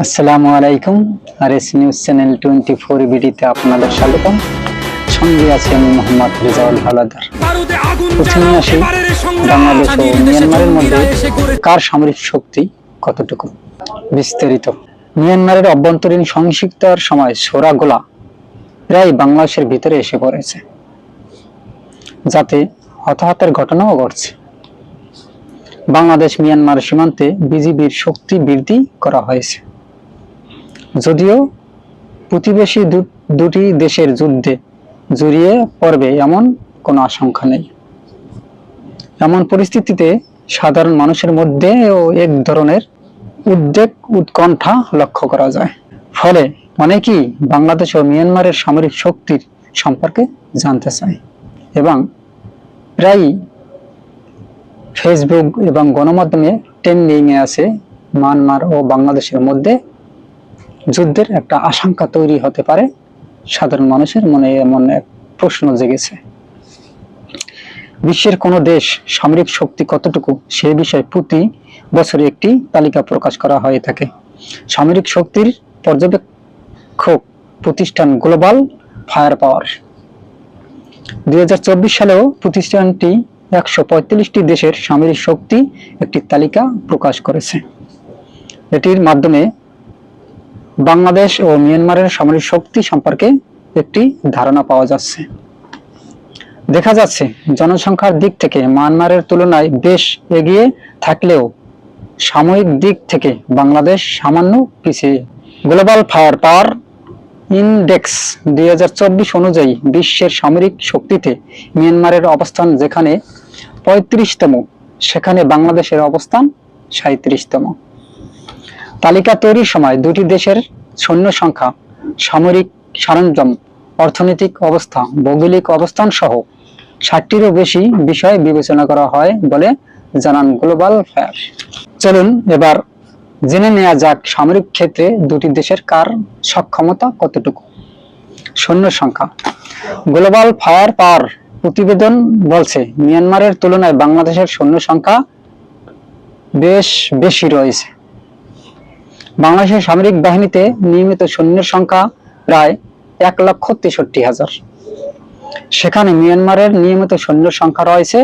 আসসালামু আলাইকুম R S news channel twenty four বিডিতে আপনাদের স্বাগতম। সঙ্গে আছে আমি মোহাম্মদ রেজাউল হালাদার। প্রথমে আসি বাংলাদেশ ও মিয়ানমারের মধ্যে কার সামরিক শক্তি কতটুকু? বিস্তারিত। মিয়ানমারের অভ্যন্তরীণ সংক্ষিপ্তার সময় সোরা গোলা প্রায় বাংলাদেশের ভিতরে এসে পড়েছে যাতে হতাহতের ঘটনাও ঘটছে। বাংলাদেশ মিয়ানমার সীমান্তে বিজিবির শক্তি বৃদ্ধি করা হয়েছে। যদিও প্রতিবেশী দুটি দেশের যুদ্ধে জড়িয়ে পড়বে এমন কোনো আশঙ্কা নেই। এমন পরিস্থিতিতে সাধারণ মানুষের মধ্যেও এক ধরনের উদ্বেগ, উৎকণ্ঠা লক্ষ্য করা যায়। ফলে অনেকেই বাংলাদেশ ও মিয়ানমারের সামরিক শক্তির সম্পর্কে জানতে চায় এবং প্রায় ফেসবুক এবং গণমাধ্যমে ট্রেন্ডিং এ আছে, মায়ানমার ও বাংলাদেশের মধ্যে যুদ্ধের একটা আশঙ্কা তৈরি হতে পারে। সাধারণ মানুষের মনে এমন এক প্রশ্ন জেগেছে। বিশ্বের কোন দেশ সামরিক শক্তি কতটুকু, সে বিষয়ে প্রতি বছরে একটি তালিকা প্রকাশ করা হয়ে থাকে। সামরিক শক্তির পর্যবেক্ষক প্রতিষ্ঠান গ্লোবাল ফায়ার পাওয়ার দুই হাজার চব্বিশ সালেও প্রতিষ্ঠানটি একশো পঁয়তাল্লিশটি দেশের সামরিক শক্তি একটি তালিকা প্রকাশ করেছে। এটির মাধ্যমে বাংলাদেশ ও মিয়ানমারের সামরিক শক্তি সম্পর্কে একটি ধারণা পাওয়া যাচ্ছে। দেখা যাচ্ছে, জনসংখ্যার দিক থেকে মায়ানমারের তুলনায় বেশ এগিয়ে থাকলেও সাময়িক দিক থেকে বাংলাদেশ সামান্য পিছিয়ে। গ্লোবাল ফায়ার পাওয়ার ইন্ডেক্স দুই হাজার চব্বিশ অনুযায়ী বিশ্বের সামরিক শক্তিতে মিয়ানমারের অবস্থান যেখানে পঁয়ত্রিশতম, সেখানে বাংলাদেশের অবস্থান সাঁত্রিশতম তালিকা তৈরির সময় দুটি দেশের সৈন্য সংখ্যা, সামরিক সরঞ্জাম, অর্থনৈতিক অবস্থা, ভৌগোলিক অবস্থান সহ ষাটটিরও বেশি বিষয় বিবেচনা করা হয় বলে জানান গ্লোবাল ফায়ার। চলুন এবার জেনে নেওয়া যাক সামরিক ক্ষেত্রে দুটি দেশের কার সক্ষমতা কতটুকু। সৈন্য সংখ্যা। গ্লোবাল ফায়ার পাওয়ার প্রতিবেদন বলছে, মিয়ানমারের তুলনায় বাংলাদেশের সৈন্য সংখ্যা বেশ বেশি রয়েছে। বাংলাদেশের সামরিক বাহিনীতে নিয়মিত সৈন্যের সংখ্যা প্রায় এক লক্ষ তেষট্টি হাজার। সেখানে মিয়ানমারের নিয়মিত সৈন্য সংখ্যা রয়েছে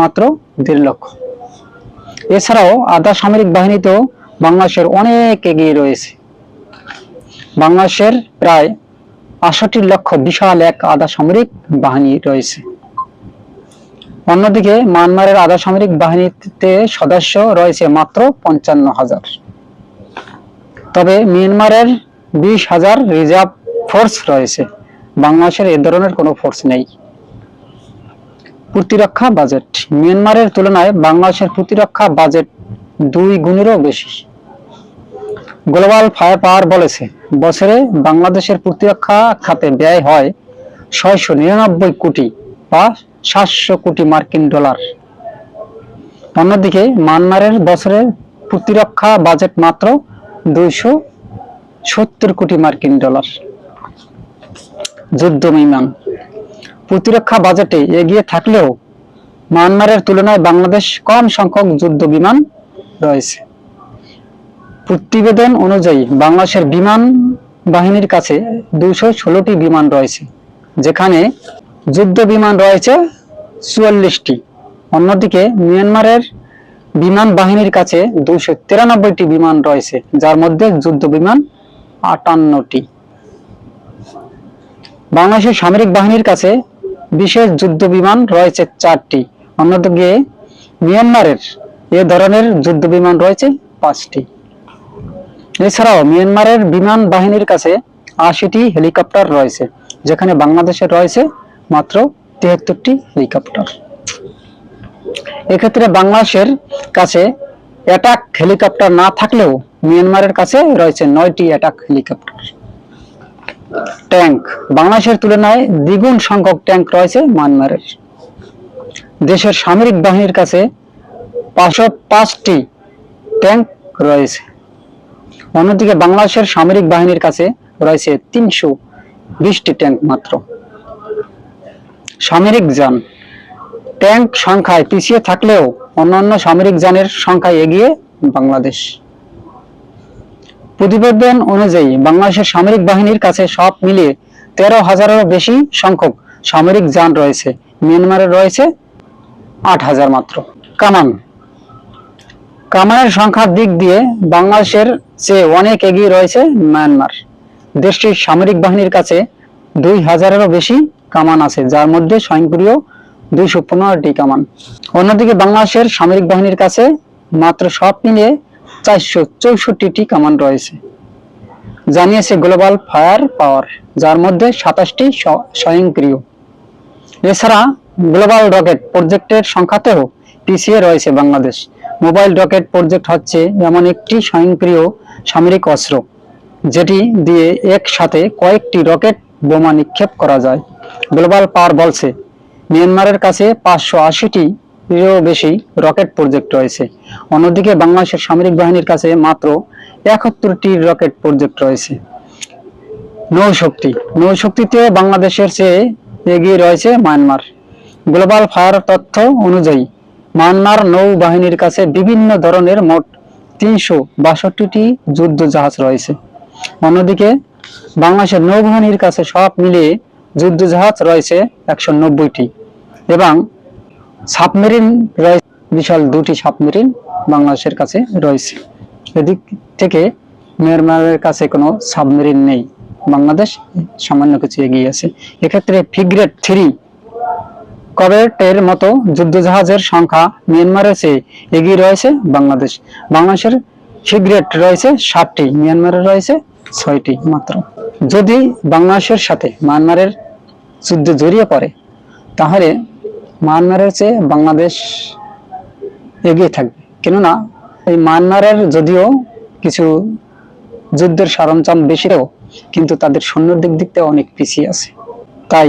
মাত্র দেড় লক্ষ। এছাড়াও আধা সামরিক বাহিনীতেও বাংলাদেশের অনেক এগিয়ে রয়েছে। বাংলাদেশের প্রায় আষট্টি লক্ষ বিশাল এক আধা সামরিক বাহিনী রয়েছে। অন্যদিকে, মায়ানমারের আধা সামরিক বাহিনীতে সদস্য রয়েছে মাত্র পঞ্চান্ন হাজার। তবে মিয়ানমারের বিশ হাজার রিজার্ভ ফোর্স রয়েছে। বাংলাদেশের এ ধরনের কোনো ফোর্স নেই। প্রতিরক্ষা বাজেট। মিয়ানমারের তুলনায় বাংলাদেশের প্রতিরক্ষা বাজেট দুই গুণেরও বেশি। গ্লোবাল ফায়ার পাওয়ার বলেছে, বছরে বাংলাদেশের প্রতিরক্ষা খাতে ব্যয় হয় ছয়শো নিরানব্বই কোটি বা সাতশো কোটি মার্কিন ডলার। অন্যদিকে মায়ানমারের বছরে প্রতিরক্ষা বাজেট মাত্র দুইশো সত্তর কোটি মার্কিন ডলার। যুদ্ধ বিমান। প্রতিরক্ষা বাজেটে এগিয়ে থাকলেও মায়ানমারের তুলনায় বাংলাদেশ কম সংখ্যক যুদ্ধ বিমান রয়েছে। প্রতিবেদন অনুযায়ী বাংলাদেশের বিমান বাহিনীর কাছে দুইশো ষোলোটি বিমান রয়েছে, যেখানে যুদ্ধ বিমান রয়েছে চুয়াল্লিশটি। অন্যদিকে মিয়ানমারের বিমান বাহিনীর কাছে দুইশো তিরানব্বইটি বিমান রয়েছে, যার মধ্যে যুদ্ধ বিমান আটান্নটি। বাংলাদেশের সামরিক বাহিনীর কাছে বিশেষ যুদ্ধ বিমান রয়েছে চারটি। অন্যদিকে মিয়ানমারের এ ধরনের যুদ্ধ বিমান রয়েছে পাঁচটি। এছাড়াও মিয়ানমারের বিমান বাহিনীর কাছে আশিটি হেলিকপ্টার রয়েছে, যেখানে বাংলাদেশের রয়েছে মাত্র তিয়াত্তরটি হেলিকপ্টার। এক্ষেত্রে বাংলাদেশের কাছে অ্যাটাক হেলিকপ্টার না থাকলেও মিয়ানমারের কাছে রয়েছে নয়টি অ্যাটাক হেলিকপ্টার ট্যাঙ্ক বাংলাদেশের তুলনায় দ্বিগুণ সংখ্যক ট্যাঙ্ক রয়েছে মায়ানমারের দেশের সামরিক বাহিনীর কাছে পাঁচশো পাঁচটি ট্যাঙ্ক রয়েছে। অন্যদিকে বাংলাদেশের সামরিক বাহিনীর কাছে রয়েছে তিনশো বিশটি ট্যাঙ্ক মাত্র। সামরিক যান ট্যাঙ্ক সংখ্যায় পিছিয়ে থাকলেও অন্যান্য সামরিক যানের সংখ্যায় এগিয়ে বাংলাদেশ। প্রতিবেদন অনুযায়ী, বাংলাদেশের সামরিক বাহিনীর কাছে সব মিলিয়ে তেরো হাজারেরও বেশি সংখ্যক সামরিক যান রয়েছে। মিয়ানমারে রয়েছে আট হাজার মাত্র। কামান। কামানের সংখ্যার দিক দিয়ে বাংলাদেশের চেয়ে অনেক এগিয়ে রয়েছে মায়ানমার। দেশটির সামরিক বাহিনীর কাছে দুই হাজারেরও বেশি কামান আছে, যার মধ্যে স্বয়ংক্রিয় দুইশো পনেরোটি কামান। অন্যদিকে বাংলাদেশের সামরিক বাহিনীর কাছে মাত্র সব মিলিয়ে চারশো চৌষট্টিটি কামান রয়েছে। জানিয়েছে গ্লোবাল ফায়ার পাওয়ার, যার মধ্যে সাতাশটি স্বয়ংক্রিয়। এছাড়া গ্লোবাল রকেট প্রজেক্টের সংখ্যাতেও পিছিয়ে রয়েছে বাংলাদেশ। মোবাইল রকেট প্রজেক্ট হচ্ছে এমন একটি স্বয়ংক্রিয় সামরিক অস্ত্র, যেটি দিয়ে একসাথে কয়েকটি রকেট বোমা নিক্ষেপ করা যায়। গ্লোবাল পাওয়ার বলছে মিয়ানমারের কাছে পাঁচশো আশিটি এরও বেশি রকেট প্রজেক্ট রয়েছে। অন্যদিকে বাংলাদেশের সামরিক বাহিনীর কাছে মাত্র একাত্তরটি রকেট প্রজেক্ট রয়েছে। নৌশক্তি। নৌশক্তিতে বাংলাদেশের চেয়ে এগিয়ে রয়েছে মায়ানমার। গ্লোবাল ফায়ার তথ্য অনুযায়ী, মায়ানমার নৌবাহিনীর কাছে বিভিন্ন ধরনের মোট তিনশো বাষট্টিটি যুদ্ধ জাহাজ রয়েছে। অন্যদিকে, বাংলাদেশের নৌবাহিনীর কাছে সব মিলিয়ে যুদ্ধ জাহাজ রয়েছে একশো নব্বইটি। এবং সাবমেরিন রয়েছে, বিশাল দুটি সাবমেরিন বাংলাদেশের কাছে রয়েছে। এদিক থেকে মিয়ানমারের কাছে কোনো সাবমেরিন নেই। বাংলাদেশ সামান্য কিছু এগিয়ে আছে। এক্ষেত্রে ফিগ্রেট থ্রি কবেটের মতো যুদ্ধজাহাজের সংখ্যা মিয়ানমারের চেয়ে এগিয়ে রয়েছে বাংলাদেশ। বাংলাদেশের ফিগ্রেট রয়েছে ষাটটি মিয়ানমারের রয়েছে ছয়টি মাত্র। যদি বাংলাদেশের সাথে মিয়ানমারের যুদ্ধে জড়িয়ে পড়ে, তাহলে মায়ানমারের চেয়ে বাংলাদেশ এগিয়ে থাকবে। কেননা এই মায়ানমারের যদিও কিছু যুদ্ধের সরঞ্জাম বেশিও কিন্তু তাদের সৈন্যর দিক দিক থেকে অনেক পিছিয়ে আছে। তাই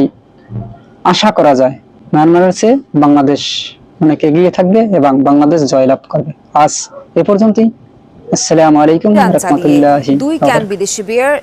আশা করা যায় মায়ানমারের চেয়ে বাংলাদেশ অনেক এগিয়ে থাকবে এবং বাংলাদেশ জয়লাভ করবে। আজ এ পর্যন্তই। আসসালামু আলাইকুম রহমতুল্লাহি দুই ক্যান বিদেশি বিয়ার